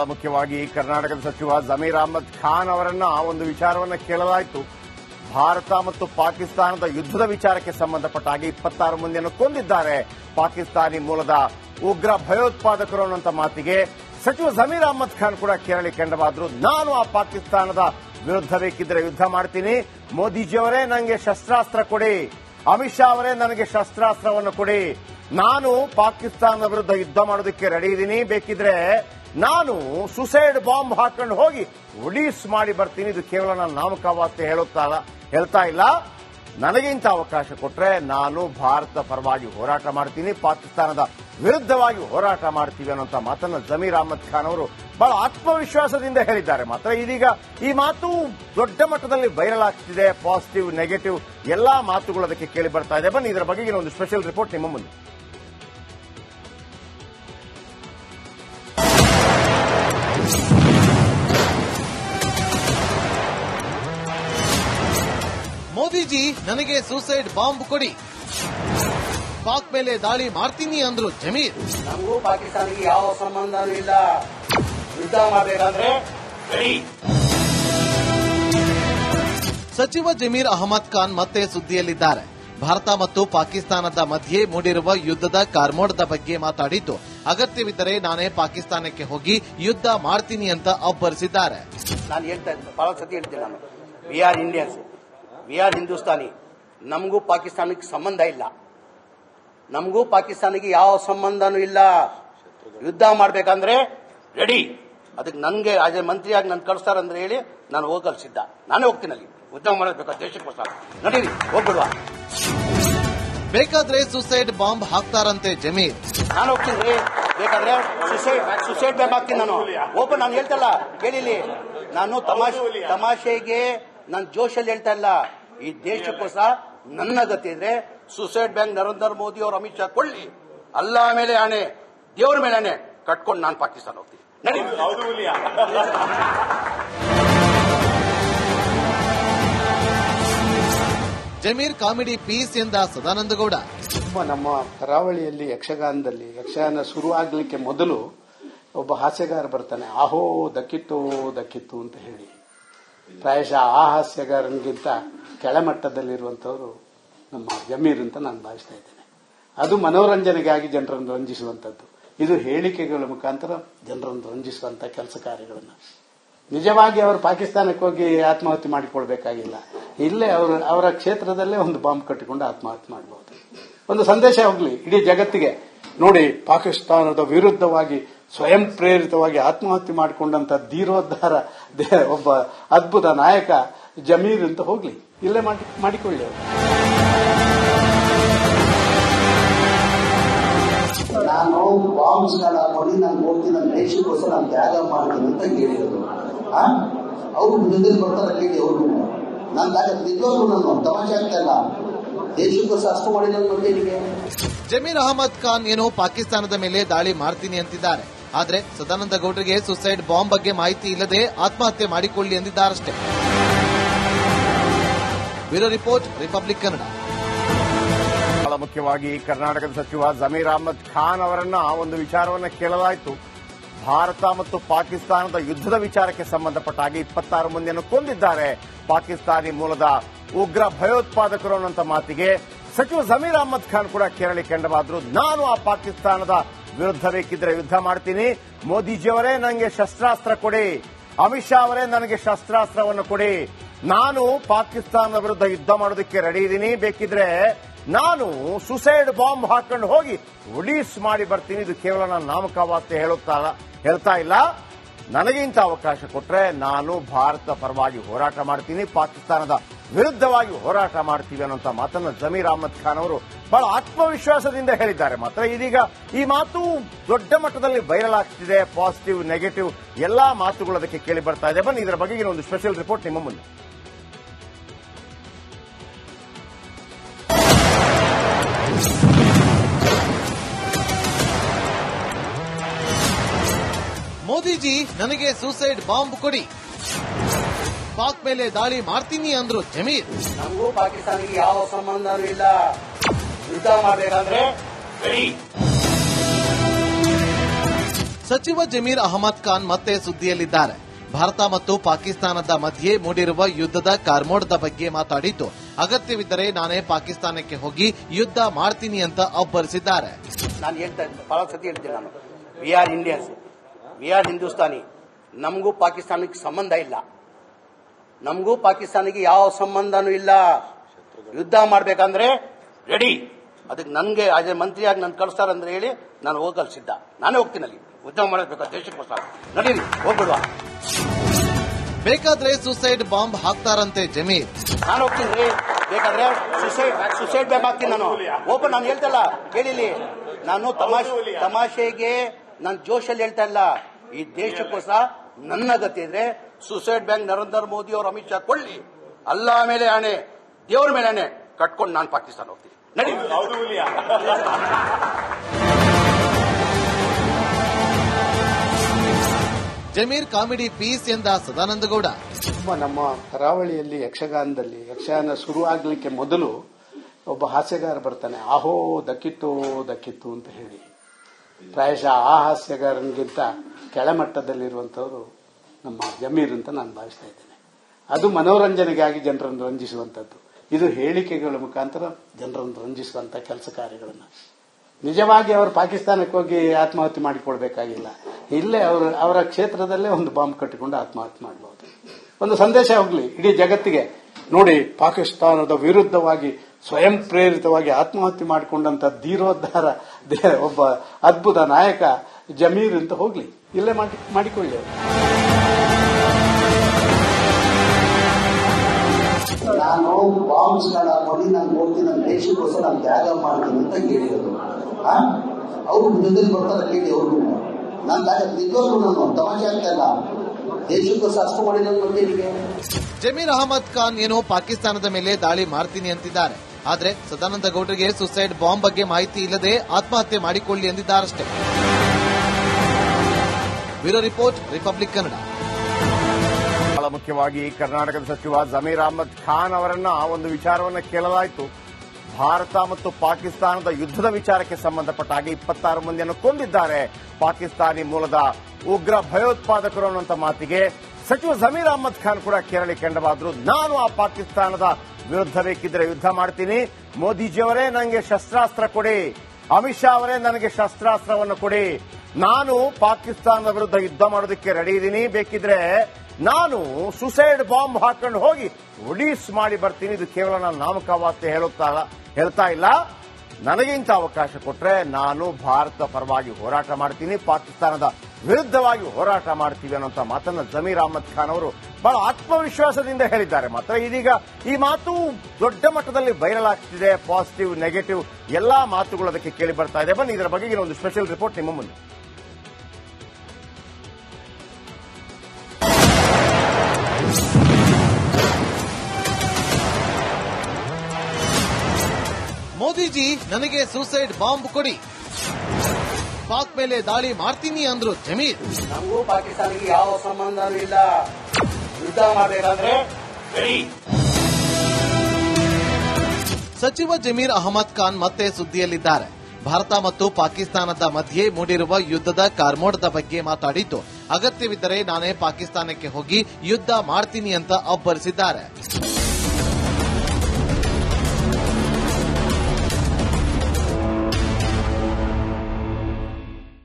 ಬಹಳ ಮುಖ್ಯವಾಗಿ ಕರ್ನಾಟಕದ ಸಚಿವ ಜಮೀರ್ ಅಹಮದ್ ಖಾನ್ ಅವರನ್ನ ಒಂದು ವಿಚಾರವನ್ನ ಕೇಳಲಾಯಿತು. ಭಾರತ ಮತ್ತು ಪಾಕಿಸ್ತಾನದ ಯುದ್ಧದ ವಿಚಾರಕ್ಕೆ ಸಂಬಂಧಪಟ್ಟ ಹಾಗೆ ಇಪ್ಪತ್ತಾರು ಮಂದಿಯನ್ನು ಕೊಂದಿದ್ದಾರೆ. ಪಾಕಿಸ್ತಾನಿ ಮೂಲದ ಉಗ್ರ ಭಯೋತ್ಪಾದಕರು ಅನ್ನುವಂತ ಮಾತಿಗೆ ಸಚಿವ ಜಮೀರ್ ಅಹಮದ್ ಖಾನ್ ಕೂಡ ಕೇರಳಿ ಕೆಂಡವಾದ್ರು. ನಾನು ಆ ಪಾಕಿಸ್ತಾನದ ವಿರುದ್ಧ ಬೇಕಿದ್ರೆ ಯುದ್ಧ ಮಾಡ್ತೀನಿ. ಮೋದಿಜಿಯವರೇ ನನಗೆ ಶಸ್ತ್ರಾಸ್ತ್ರ ಕೊಡಿ. ಅಮಿತ್ ಶಾ ಅವರೇ ನನಗೆ ಶಸ್ತ್ರಾಸ್ತ್ರವನ್ನು ಕೊಡಿ. ನಾನು ಪಾಕಿಸ್ತಾನದ ವಿರುದ್ಧ ಯುದ್ಧ ಮಾಡೋದಕ್ಕೆ ರೆಡಿ ಇದ್ದೀನಿ. ಬೇಕಿದ್ರೆ ನಾನು ಸುಸೈಡ್ ಬಾಂಬ್ ಹಾಕೊಂಡು ಹೋಗಿ ರಿಲೀಸ್ ಮಾಡಿ ಬರ್ತೀನಿ. ಇದು ಕೇವಲ ನಾನು ನಾಮಕಾವಾಸ್ತೆ ಹೇಳುತ್ತಾ ಹೇಳ್ತಾ ಇಲ್ಲ. ನನಗೆ ಇಂಥ ಅವಕಾಶ ಕೊಟ್ರೆ ನಾನು ಭಾರತ ಪರವಾಗಿ ಹೋರಾಟ ಮಾಡ್ತೀನಿ. ಪಾಕಿಸ್ತಾನದ ವಿರುದ್ಧವಾಗಿ ಹೋರಾಟ ಮಾಡ್ತೀವಿ ಅನ್ನೋಂಥ ಮಾತನ್ನ ಜಮೀರ್ ಅಹಮದ್ ಖಾನ್ ಅವರು ಬಹಳ ಆತ್ಮವಿಶ್ವಾಸದಿಂದ ಹೇಳಿದ್ದಾರೆ. ಮಾತ್ರ ಇದೀಗ ಈ ಮಾತು ದೊಡ್ಡ ಮಟ್ಟದಲ್ಲಿ ವೈರಲ್ ಆಗ್ತಿದೆ. ಪಾಸಿಟಿವ್ ನೆಗೆಟಿವ್ ಎಲ್ಲಾ ಮಾತುಗಳು ಅದಕ್ಕೆ ಕೇಳಿ ಬರ್ತಾ ಇದೆ. ಬನ್ನಿ, ಇದರ ಬಗ್ಗೆ ಒಂದು ಸ್ಪೆಷಲ್ ರಿಪೋರ್ಟ್ ನಿಮ್ಮ ಮುಂದೆ. ಮೋದಿಜಿ ನನಗೆ ಸೂಸೈಡ್ ಬಾಂಬ್ ಕೊಡಿ. ಪಾಕ್ ಮೇಲೆ ದಾಳಿ ಮಾಡ್ತೀನಿ ಅಂದ್ರು ಜಮೀರ್. ನಮಗೂ ಪಾಕಿಸ್ತಾನಿಗೆ ಯಾವ ಸಂಬಂಧನೂ ಇಲ್ಲ. ಯುದ್ಧ ಮಾಡಬೇಕಂದ್ರೆ ಸಚಿವ ಜಮೀರ್ ಅಹಮದ್ ಖಾನ್ ಮತ್ತೆ ಸುದ್ದಿಯಲ್ಲಿದ್ದಾರೆ. ಭಾರತ ಮತ್ತು ಪಾಕಿಸ್ತಾನದ ಮಧ್ಯೆ ಮೂಡಿರುವ ಯುದ್ಧದ ಕಾರ್ಮೋಡದ ಬಗ್ಗೆ ಮಾತಾಡಿದ್ದು ಅಗತ್ಯವಿದ್ದರೆ ನಾನೇ ಪಾಕಿಸ್ತಾನಕ್ಕೆ ಹೋಗಿ ಯುದ್ಧ ಮಾಡ್ತೀನಿ ಅಂತ ಅಬ್ಬರಿಸಿದ್ದಾರೆ. ನಾನು ಹೇಳ್ತಾ ಇದ್ದೆ ಬಹಳ ಸತಿ ಹೇಳ್ತೀನಿ ನಾನು. We are Indians we are Hindustani ನಮಗೂ ಪಾಕಿಸ್ತಾನಕ್ಕೆ ಸಂಬಂಧ ಇಲ್ಲ. ನಮಗೂ ಪಾಕಿಸ್ತಾನಿಗೆ ಯಾವ ಸಂಬಂಧನೂ ಇಲ್ಲ. ಯುದ್ಧ ಮಾಡಬೇಕಂದ್ರೆ ರೆಡಿ ಅದಕ್ಕೆ ನನಗೆ ಆಸ್ ಎ ಮಂತ್ರಿಯಾಗಿ ನಾನು ಕಳಿಸ್ತಾರಂದ್ರೆ ಹೇಳಿ ನಾನು ಹೋಗಿ ಕಲಿಸಿದ್ದ ನಾನೇ ಹೋಗ್ತೀನಿ ಅಲ್ಲಿ. ಯುದ್ಧ ಮಾಡಬೇಕು ದೇಶಕ್ಕೋಸ್ಕರ ನಡೀರಿ ಹೋಗ್ಬಿಡುವ. ಬೇಕಾದ್ರೆ ಸುಸೈಡ್ ಬಾಂಬ್ ಹಾಕ್ತಾರಂತೆ ಜಮೀರ್. ನಾನು ಹೋಗ್ತೀನಿ ರೀ. ಬೇಕಾದ್ರೆ ಸುಸೈಡ್ ಸುಸೈಡ್ ಬಾಂಬ್ ಹಾಕ್ತೀನಿ ನಾನು. ಓಪನ್ ನಾನು ಹೇಳ್ತಲ್ಲ ಕೇಳಿಲಿ ನಾನು ತಮಾಷೆ ತಮಾಷೆಗೆ ನಾನು ಜೋಶಲ್ಲಿ ಹೇಳ್ತಾ ಇಲ್ಲ. ಈ ದೇಶಕ್ಕೋಸ್ಕರ ನನ್ನ ಗತಿ ಇದ್ರೆ ಸುಸೈಡ್ ಬ್ಯಾಂಕ್ ನರೇಂದ್ರ ಮೋದಿ ಅವರು ಅಮಿತ್ ಶಾ ಕೊಳ್ಳಿ. ಅಲ್ಲ ಮೇಲೆ ಆಣೆ ದೇವ್ರ ಮೇಲೆ ಆಣೆ ಕಟ್ಕೊಂಡು ನಾನು ಪಾಕಿಸ್ತಾನ ಹೋಗ್ತೀನಿ. ಜಮೀರ್ ಕಾಮಿಡಿ ಪೀಸ್ ಎಂದ ಸದಾನಂದ ಗೌಡ. ತುಂಬ ನಮ್ಮ ಕರಾವಳಿಯಲ್ಲಿ ಯಕ್ಷಗಾನದಲ್ಲಿ ಯಕ್ಷಗಾನ ಶುರುವಾಗಲಿಕ್ಕೆ ಮೊದಲು ಒಬ್ಬ ಹಾಸ್ಯಗಾರ ಬರ್ತಾನೆ. ಆಹೋ ದಕ್ಕಿತ್ತು ದಕ್ಕಿತ್ತು ಅಂತ ಹೇಳಿ. ಪ್ರಾಯಶಃ ಆ ಹಾಸ್ಯಗಾರನಿಗಿಂತ ಕೆಳಮಟ್ಟದಲ್ಲಿರುವಂಥವ್ರು ನಮ್ಮ ಜಮೀರ್ ಅಂತ ನಾನು ಭಾವಿಸ್ತಾ ಇದ್ದೇನೆ. ಅದು ಮನೋರಂಜನೆಗಾಗಿ ಜನರನ್ನು ರಂಜಿಸುವಂಥದ್ದು. ಇದು ಹೇಳಿಕೆಗಳ ಮುಖಾಂತರ ಜನರನ್ನು ರಂಜಿಸುವಂಥ ಕೆಲಸ ಕಾರ್ಯಗಳನ್ನು. ನಿಜವಾಗಿ ಅವರು ಪಾಕಿಸ್ತಾನಕ್ಕೆ ಹೋಗಿ ಆತ್ಮಹತ್ಯೆ ಮಾಡಿಕೊಳ್ಬೇಕಾಗಿಲ್ಲ. ಇಲ್ಲೇ ಅವರು, ಅವರ ಕ್ಷೇತ್ರದಲ್ಲೇ ಒಂದು ಬಾಂಬ್ ಕಟ್ಟಿಕೊಂಡು ಆತ್ಮಹತ್ಯೆ ಮಾಡಬಹುದು ಒಂದು ಸಂದೇಶ ಹೋಗ್ಲಿ, ಇಡೀ ಜಗತ್ತಿಗೆ. ನೋಡಿ, ಪಾಕಿಸ್ತಾನದ ವಿರುದ್ಧವಾಗಿ ಸ್ವಯಂ ಪ್ರೇರಿತವಾಗಿ ಆತ್ಮಹತ್ಯೆ ಮಾಡಿಕೊಂಡಂತ ಧೀರೋದ್ಧಾರ ಒಬ್ಬ ಅದ್ಭುತ ನಾಯಕ ಜಮೀರ್ ಅಂತ ಹೋಗ್ಲಿ. ಇಲ್ಲೇ ಮಾಡಿ ಮಾಡಿಕೊಳ್ಳಿ ಅವರು. ನಾನು ಬಾಂಬ್ಸ್ಗಳ ಹಾಕೊಂಡು ನಾನು ಹೋಗ್ತೀನಿ ನನ್ನ ದೇಶಕ್ಕೋಸ್ಕರ ನಾನು ತ್ಯಾಗ ಮಾಡ್ತೀನಿ ಅಂತ ಹೇಳಿರೋದು. ಆ? ಅವ್ರು ಮುಂದೆ ಬರ್ತಾರೆ ಕೇಳಿ ಅವರು. ನಾನು ತ್ಯಾಗ ನಿಜವಾಗ್ಲೂ ನಾನು ತಮಾಷೆ ಆಗ್ತಾ ಇಲ್ಲ. ದೇಶಕ್ಕೋಸ್ಕರ ಅಷ್ಟು ಜಮೀರ್ ಅಹಮದ್ ಖಾನ್ ಏನು ಪಾಕಿಸ್ತಾನದ ಮೇಲೆ ದಾಳಿ ಮಾಡ್ತೀನಿ ಅಂತಿದ್ದಾರೆ. ಆದ್ರೆ ಸದಾನಂದ ಗೌಡರಿಗೆ ಸುಸೈಡ್ ಬಾಂಬ್ ಬಗ್ಗೆ ಮಾಹಿತಿ ಇಲ್ಲದೆ ಆತ್ಮಹತ್ಯೆ ಮಾಡಿಕೊಳ್ಳಿ ಎಂದಿದ್ದಾರಷ್ಟೇ. ಬ್ಯೂರೋ ರಿಪೋರ್ಟ್ ರಿಪಬ್ಲಿಕ್ ಕನ್ನಡ ಬಹಳ ಮುಖ್ಯವಾಗಿ ಕರ್ನಾಟಕದ ಸಚಿವ ಜಮೀರ್ ಅಹಮದ್ ಖಾನ್ ಅವರನ್ನ ಒಂದು ವಿಚಾರವನ್ನ ಕೇಳಲಾಯಿತು. ಭಾರತ ಮತ್ತು ಪಾಕಿಸ್ತಾನದ ಯುದ್ಧದ ವಿಚಾರಕ್ಕೆ ಸಂಬಂಧಪಟ್ಟ ಹಾಗೆ ಇಪ್ಪತ್ತಾರು ಮಂದಿಯನ್ನು ಕೊಂದಿದ್ದಾರೆ. ಪಾಕಿಸ್ತಾನಿ ಮೂಲದ ಉಗ್ರ ಭಯೋತ್ಪಾದಕರು ಅನ್ನುವಂತ ಮಾತಿಗೆ ಸಚಿವ ಜಮೀರ್ ಅಹಮದ್ ಖಾನ್ ಕೂಡ ಕೇರಳಿ ಕಂಡವಾದ್ರು. ನಾನು ಆ ಪಾಕಿಸ್ತಾನದ ವಿರುದ್ಧ ಬೇಕಿದ್ರೆ ಯುದ್ಧ ಮಾಡ್ತೀನಿ. ಮೋದಿಜಿಯವರೇ ನನಗೆ ಶಸ್ತ್ರಾಸ್ತ್ರ ಕೊಡಿ. ಅಮಿತ್ ಶಾ ಅವರೇ ನನಗೆ ಶಸ್ತ್ರಾಸ್ತ್ರವನ್ನು ಕೊಡಿ. ನಾನು ಪಾಕಿಸ್ತಾನದ ವಿರುದ್ಧ ಯುದ್ಧ ಮಾಡೋದಕ್ಕೆ ರೆಡಿ ಇದ್ದೀನಿ. ಬೇಕಿದ್ರೆ ನಾನು ಸುಸೈಡ್ ಬಾಂಬ್ ಹಾಕೊಂಡು ಹೋಗಿ ರಿಲೀಸ್ ಮಾಡಿ ಬರ್ತೀನಿ. ಇದು ಕೇವಲ ನಾನು ನಾಮಕಾವಾಸ್ತೆ ಹೇಳುತ್ತಾ ಹೇಳ್ತಾ ಇಲ್ಲ. ನನಗೆ ಇಂಥ ಅವಕಾಶ ಕೊಟ್ಟರೆ ನಾನು ಭಾರತ ಪರವಾಗಿ ಹೋರಾಟ ಮಾಡ್ತೀನಿ, ಪಾಕಿಸ್ತಾನದ ವಿರುದ್ಧವಾಗಿ ಹೋರಾಟ ಮಾಡ್ತೀವಿ ಅನ್ನುವಂಥ ಮಾತನ್ನ ಜಮೀರ್ ಅಹಮದ್ ಖಾನ್ ಅವರು ಬಹಳ ಆತ್ಮವಿಶ್ವಾಸದಿಂದ ಹೇಳಿದ್ದಾರೆ. ಮಾತ್ರ ಇದೀಗ ಈ ಮಾತು ದೊಡ್ಡ ಮಟ್ಟದಲ್ಲಿ ವೈರಲ್ ಆಗ್ತಿದೆ ಪಾಸಿಟಿವ್ ನೆಗೆಟಿವ್ ಎಲ್ಲಾ ಮಾತುಗಳು ಅದಕ್ಕೆ ಕೇಳಿ ಬರ್ತಾ ಇದೆ. ಬನ್ನಿ, ಇದರ ಬಗ್ಗೆ ಒಂದು ಸ್ಪೆಷಲ್ ರಿಪೋರ್ಟ್ ನಿಮ್ಮ ಮುಂದೆ. ಮೋದಿಜಿ ನನಗೆ ಸೂಸೈಡ್ ಬಾಂಬ್ ಕೊಡಿ. ಪಾಕ್ ಮೇಲೆ ದಾಳಿ ಮಾಡ್ತೀನಿ ಅಂದ್ರು ಜಮೀರ್. ನಮಗೂ ಪಾಕಿಸ್ತಾನಿಗೆ ಯಾವ ಸಂಬಂಧನೂ ಇಲ್ಲ. ಯುದ್ಧ ಮಾಡಬೇಕಂದ್ರೆ ಸಚಿವ ಜಮೀರ್ ಅಹಮದ್ ಖಾನ್ ಮತ್ತೆ ಸುದ್ದಿಯಲ್ಲಿದ್ದಾರೆ. ಭಾರತ ಮತ್ತು ಪಾಕಿಸ್ತಾನದ ಮಧ್ಯೆ ಮೂಡಿರುವ ಯುದ್ಧದ ಕಾರ್ಮೋಡದ ಬಗ್ಗೆ ಮಾತಾಡಿದ್ದು ಅಗತ್ಯವಿದ್ದರೆ ನಾನೇ ಪಾಕಿಸ್ತಾನಕ್ಕೆ ಹೋಗಿ ಯುದ್ಧ ಮಾಡ್ತೀನಿ ಅಂತ ಅಬ್ಬರಿಸಿದ್ದಾರೆ. ನಾನು ಹೇಳ್ತಾ ಇದ್ದೆ ಬಹಳ ಸತಿ ಹೇಳ್ತೀನಿ ನಾನು. We are Indians we are Hindustani ನಮಗೂ ಪಾಕಿಸ್ತಾನಕ್ಕೆ ಸಂಬಂಧ ಇಲ್ಲ. ನಮಗೂ ಪಾಕಿಸ್ತಾನಿಗೆ ಯಾವ ಸಂಬಂಧನೂ ಇಲ್ಲ. ಯುದ್ಧ ಮಾಡಬೇಕಂದ್ರೆ ರೆಡಿ ಅದಕ್ಕೆ ನನಗೆ ಅದೇ ಮಂತ್ರಿಯಾಗಿ ನಾನು ಕಳಿಸ್ತಾರಂದ್ರೆ ಹೇಳಿ ನಾನು ಹೋಗಲು ಸಿದ್ಧ. ನಾನೇ ಹೋಗ್ತೀನಿ ಅಲ್ಲಿ. ಯುದ್ಧ ಮಾಡಬೇಕು ದೇಶಕ್ಕೋಸ್ಕರ ನಡೀರಿ ಹೋಗ್ಬಿಡುವ. ಬೇಕಾದ್ರೆ ಸುಸೈಡ್ ಬಾಂಬ್ ಹಾಕ್ತಾರಂತೆ ಜಮೀರ್. ನಾನು ಹೋಗ್ತೀನಿ ರೀ. ಬೇಕಾದ್ರೆ ಸುಸೈಡ್ ಸುಸೈಡ್ ಬೇಕಾಗ್ತೀನಿ ನಾನು. ಓಪನ್ ನಾನು ಹೇಳ್ತಲ್ಲ ಕೇಳಿಲಿ ನಾನು ತಮಾಷೆ ತಮಾಷೆಗೆ ನಾನು ಜೋಶಲ್ಲಿ ಹೇಳ್ತಾ ಇಲ್ಲ. ಈ ದೇಶಕ್ಕೋಸ್ಕರ ನನ್ನ ಗತಿ ಇದ್ರೆ ಸುಸೈಡ್ ಬ್ಯಾಂಕ್ ನರೇಂದ್ರ ಮೋದಿ ಅವರು ಅಮಿತ್ ಶಾ ಕೊಳ್ಳಿ ಅಲ್ಲ ಮೇಲೆ ಆಣೆ ದೇವರ ಮೇಲೆ ಆಣೆ ಕಟ್ಕೊಂಡು ನಾನು ಪಾಕಿಸ್ತಾನ ಹೋಗ್ತೀನಿ. ನಡಿ. ಜಮೀರ್ ಕಾಮಿಡಿ ಪೀಸ್ ಎಂದ ಸದಾನಂದಗೌಡ ಗೌಡ. ನಮ್ಮ ಕರಾವಳಿಯಲ್ಲಿ ಯಕ್ಷಗಾನದಲ್ಲಿ ಯಕ್ಷಗಾನ ಶುರು ಆಗ್ಲಿಕ್ಕೆ ಮೊದಲು ಒಬ್ಬ ಹಾಸ್ಯಗಾರ ಬರ್ತಾನೆ. ಆಹೋ ದಕ್ಕಿತ್ತು ದಕ್ಕಿತ್ತು ಅಂತ ಹೇಳಿ. ಪ್ರಾಯಶಃ ಆ ಹಾಸ್ಯಗಾರನಿಗಿಂತ ಕೆಳಮಟ್ಟದಲ್ಲಿರುವಂತವರು ನಮ್ಮ ಜಮೀರ್ ಅಂತ ನಾನು ಭಾವಿಸ್ತಾ ಇದ್ದೇನೆ. ಅದು ಮನೋರಂಜನೆಗಾಗಿ ಜನರನ್ನು ರಂಜಿಸುವಂತದ್ದು ಇದು ಹೇಳಿಕೆಗಳ ಮುಖಾಂತರ ಜನರನ್ನು ರಂಜಿಸುವಂತ ಕೆಲಸ ಕಾರ್ಯಗಳನ್ನು. ನಿಜವಾಗಿ ಅವರು ಪಾಕಿಸ್ತಾನಕ್ಕೆ ಹೋಗಿ ಆತ್ಮಹತ್ಯೆ ಮಾಡಿಕೊಳ್ಬೇಕಾಗಿಲ್ಲ ಇಲ್ಲೇ ಅವರು, ಅವರ ಕ್ಷೇತ್ರದಲ್ಲೇ ಒಂದು ಬಾಂಬ್ ಕಟ್ಟಿಕೊಂಡು ಆತ್ಮಹತ್ಯೆ ಮಾಡಬಹುದು ಒಂದು ಸಂದೇಶ ಹೋಗ್ಲಿ. ಇಡೀ ಜಗತ್ತಿಗೆ ನೋಡಿ, ಪಾಕಿಸ್ತಾನದ ವಿರುದ್ಧವಾಗಿ ಸ್ವಯಂ ಪ್ರೇರಿತವಾಗಿ ಆತ್ಮಹತ್ಯೆ ಮಾಡಿಕೊಂಡಂತ ಧೀರೋದ್ಧಾರ ಒಬ್ಬ ಅದ್ಭುತ ನಾಯಕ ಜಮೀರ್ ಅಂತ ಹೋಗ್ಲಿ. ಇಲ್ಲೇ ಮಾಡಿ ಮಾಡಿಕೊಳ್ಳಿ ಅವರು. ನಾನು ಸ್ಟಾರ್ಟ್ ಹಾಕೊಂಡು ನಾನು ಹೋಗ್ತೀನಿ ನನ್ನ ದೇಶಕ್ಕೋಸ್ಕರ ನಾನು ತ್ಯಾಗ ಮಾಡ್ತೀನಿ ಅಂತ ಹೇಳಿರೋದು ಆ? ಅವ್ರು ಜೊತೆಲಿ ಬರ್ತಾರೆ ಕೇಳಿ ಅವ್ರು. ನಾನು ತ್ಯಾಗ ನಿಜವಾಗ್ಲೂ ನಾನು ತಮಾಷೆ ಆಗ್ತಾ ಇಲ್ಲ. ದೇಶಕ್ಕೋಸ್ಕರ ಅಷ್ಟು ಮಾಡಿರೋದು ಮತ್ತೇನಿಗೆ ಜಮೀರ್ ಅಹಮದ್ ಖಾನ್ ಏನೋ ಪಾಕಿಸ್ತಾನದ ಮೇಲೆ ದಾಳಿ ಮಾಡ್ತೀನಿ ಅಂತಿದ್ದಾರೆ. ಆದ್ರೆ ಸದಾನಂದ ಗೌಡರಿಗೆ ಸುಸೈಡ್ ಬಾಂಬ್ ಬಗ್ಗೆ ಮಾಹಿತಿ ಇಲ್ಲದೆ ಆತ್ಮಹತ್ಯೆ ಮಾಡಿಕೊಳ್ಳಿ ಎಂದಿದ್ದಾರಷ್ಟೇ. Bureau report, Republic Kannada. ಬಹಳ ಮುಖ್ಯವಾಗಿ ಕರ್ನಾಟಕದ ಸಚಿವ ಜಮೀರ್ ಅಹಮದ್ ಖಾನ್ ಅವರನ್ನ ಒಂದು ವಿಚಾರವನ್ನು ಕೇಳಲಾಯಿತು. ಭಾರತ ಮತ್ತು ಪಾಕಿಸ್ತಾನದ ಯುದ್ಧದ ವಿಚಾರಕ್ಕೆ ಸಂಬಂಧಪಟ್ಟ ಹಾಗೆ ಇಪ್ಪತ್ತಾರು ಮಂದಿಯನ್ನು ಕೊಂದಿದ್ದಾರೆ. ಪಾಕಿಸ್ತಾನಿ ಮೂಲದ ಉಗ್ರ ಭಯೋತ್ಪಾದಕರು ಅನ್ನುವಂಥ ಮಾತಿಗೆ ಸಚಿವ ಜಮೀರ್ ಅಹಮದ್ ಖಾನ್ ಕೂಡ ಕೇರಳಿ ಕೆಂಡವಾದ್ರು. ನಾನು ಆ ಪಾಕಿಸ್ತಾನದ ವಿರುದ್ಧ ಬೇಕಿದ್ರೆ ಯುದ್ಧ ಮಾಡ್ತೀನಿ. ಮೋದಿಜಿಯವರೇ ನನಗೆ ಶಸ್ತ್ರಾಸ್ತ್ರ ಕೊಡಿ. ಅಮಿತ್ ಶಾ ಅವರೇ ನನಗೆ ಶಸ್ತ್ರಾಸ್ತ್ರವನ್ನು ಕೊಡಿ. ನಾನು ಪಾಕಿಸ್ತಾನದ ವಿರುದ್ಧ ಯುದ್ಧ ಮಾಡೋದಕ್ಕೆ ರೆಡಿ ಇದ್ದೀನಿ. ಬೇಕಿದ್ರೆ ನಾನು ಸುಸೈಡ್ ಬಾಂಬ್ ಹಾಕೊಂಡು ಹೋಗಿ ರಿಲೀಸ್ ಮಾಡಿ ಬರ್ತೀನಿ. ಇದು ಕೇವಲ ನಾನು ನಾಮಕಾವಾಸ್ತೆ ಹೇಳುತ್ತಾ ಹೇಳ್ತಾ ಇಲ್ಲ. ನನಗಿಂತ ಅವಕಾಶ ಕೊಟ್ರೆ ನಾನು ಭಾರತ ಪರವಾಗಿ ಹೋರಾಟ ಮಾಡ್ತೀನಿ. ಪಾಕಿಸ್ತಾನದ ವಿರುದ್ಧವಾಗಿ ಹೋರಾಟ ಮಾಡ್ತೀವಿ ಅನ್ನೋಂಥ ಮಾತನ್ನ ಜಮೀರ್ ಅಹಮದ್ ಖಾನ್ ಅವರು ಬಹಳ ಆತ್ಮವಿಶ್ವಾಸದಿಂದ ಹೇಳಿದ್ದಾರೆ. ಮಾತ್ರ ಇದೀಗ ಈ ಮಾತು ದೊಡ್ಡ ಮಟ್ಟದಲ್ಲಿ ವೈರಲ್ ಆಗ್ತಿದೆ ಪಾಸಿಟಿವ್ ನೆಗೆಟಿವ್ ಎಲ್ಲಾ ಮಾತುಗಳು ಅದಕ್ಕೆ ಕೇಳಿ ಬರ್ತಾ ಇದೆ. ಬನ್ನಿ, ಇದರ ಬಗ್ಗೆ ಒಂದು ಸ್ಪೆಷಲ್ ರಿಪೋರ್ಟ್ ನಿಮ್ಮ ಮುಂದೆ. ಮೋದಿಜಿ, ನನಗೆ ಸೂಸೈಡ್ ಬಾಂಬ್ ಕೊಡಿ. ಪಾಕ್ ಮೇಲೆ ದಾಳಿ ಮಾಡ್ತೀನಿ ಅಂದ್ರು ಜಮೀರ್. ನಮಗೂ ಪಾಕಿಸ್ತಾನಿಗೆ ಯಾವ ಸಂಬಂಧನೂ ಇಲ್ಲ. ಯುದ್ಧ ಮಾಡಬೇಕಂದ್ರೆ ಸಚಿವ ಜಮೀರ್ ಅಹಮದ್ ಖಾನ್ ಮತ್ತೆ ಸುದ್ದಿಯಲ್ಲಿದ್ದಾರೆ. ಭಾರತ ಮತ್ತು ಪಾಕಿಸ್ತಾನದ ಮಧ್ಯೆ ಮೂಡಿರುವ ಯುದ್ಧದ ಕಾರ್ಮೋಡದ ಬಗ್ಗೆ ಮಾತಾಡಿದ್ದು ಅಗತ್ಯವಿದ್ದರೆ ನಾನೇ ಪಾಕಿಸ್ತಾನಕ್ಕೆ ಹೋಗಿ ಯುದ್ಧ ಮಾಡ್ತೀನಿ ಅಂತ ಅಬ್ಬರಿಸಿದ್ದಾರೆ.